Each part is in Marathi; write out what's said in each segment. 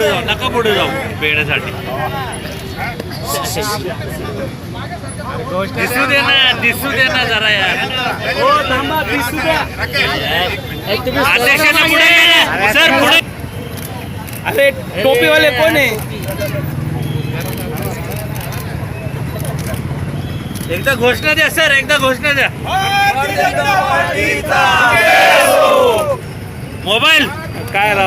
पुढे जाऊ पेढ्यासाठी दिसू दे ना दिसू दे ना जरा यार. पुढे सर पुढे. अरे टोपीवाले कोण आहे? एकदा घोषणा द्या सर एकदा घोषणा द्या. मोबाईल. काय सर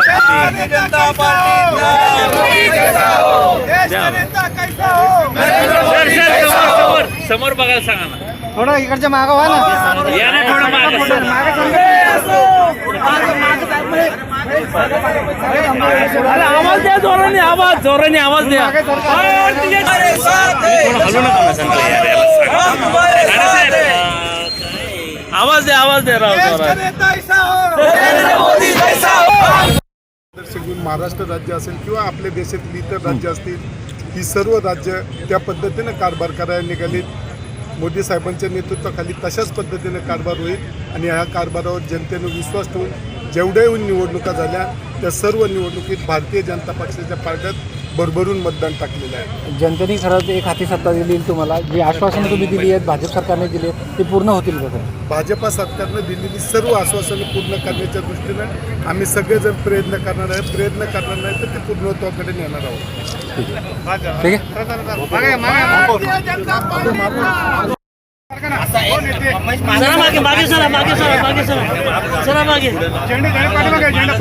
समोर समोर समोर बघायला सांगा ना. थोडं इकडच्या मागं व्हा ना. या ना थोडं मागे अरे आवाज द्या जोराने आवाज जोराने आवाज द्या. हलू नका आवाज द्या आवाज द्या राव जोराने. दर्शक महाराष्ट्र राज्य असेल किंवा आपल्या देशातील इतर राज्य असतील ही सर्व राज्य त्या पद्धतीनं कारभार करायला निघालीत. मोदी साहेबांच्या नेतृत्वाखाली तशाच पद्धतीनं कारभार होईल आणि ह्या कारभारावर जनतेनं विश्वास ठेवून जेवढ्याही निवडणुका झाल्या त्या सर्व निवडणुकीत भारतीय जनता पक्षाच्या पार्ट्यात भरभरून मतदान टाकलेलं आहे. जनतेने खरंच एक हाती सत्ता दिली तुम्हाला. जी आश्वासनं तुम्ही दिली आहेत भाजप सरकारने दिली आहेत ते पूर्ण होतील सर भाजपा सरकारनं दिलेली सर्व आश्वासनं पूर्ण करण्याच्या दृष्टीनं आम्ही सगळेजण प्रयत्न करणार आहे. प्रयत्न करणार नाही तर ते पूर्णत्वाकडे नेणार आहोत. ठीक आहे. जरा मागे मागे सरा मागे सरा मागे सरा. जरा मागे. हे मागे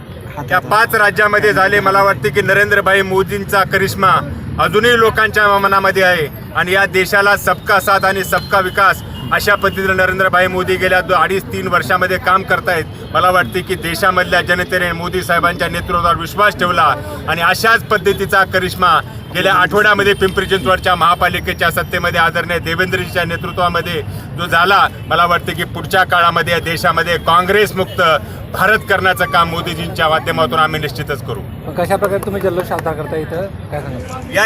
त्या पाच राज्यामध्ये झाले. मला वाटते की नरेंद्रभाई मोदींचा करिश्मा अजूनही लोकांच्या मनामध्ये आहे. आणि या देशाला सबका साथ आणि सबका विकास अशा पद्धतीने नरेंद्रभाई मोदी गेल्या दो अडीच तीन वर्षामध्ये काम करतायत. मला वाटते की देशामधल्या जनतेने मोदी साहेबांच्या नेतृत्वावर विश्वास ठेवला. आणि अशाच पद्धतीचा करिश्मा गेल्या आठवड्यामध्ये पिंपरी चिंचवडच्या महापालिकेच्या सत्तेमध्ये आदरणीय देवेंद्रजीच्या नेतृत्वामध्ये जो झाला. मला वाटते की पुढच्या काळामध्ये या देशामध्ये काँग्रेसमुक्त भारत करण्याचं काम मोदीजींच्या माध्यमातून आम्ही निश्चितच करू. कशा प्रकारे तुम्ही जल्लोष साजरा करता इथं? काय सांगा या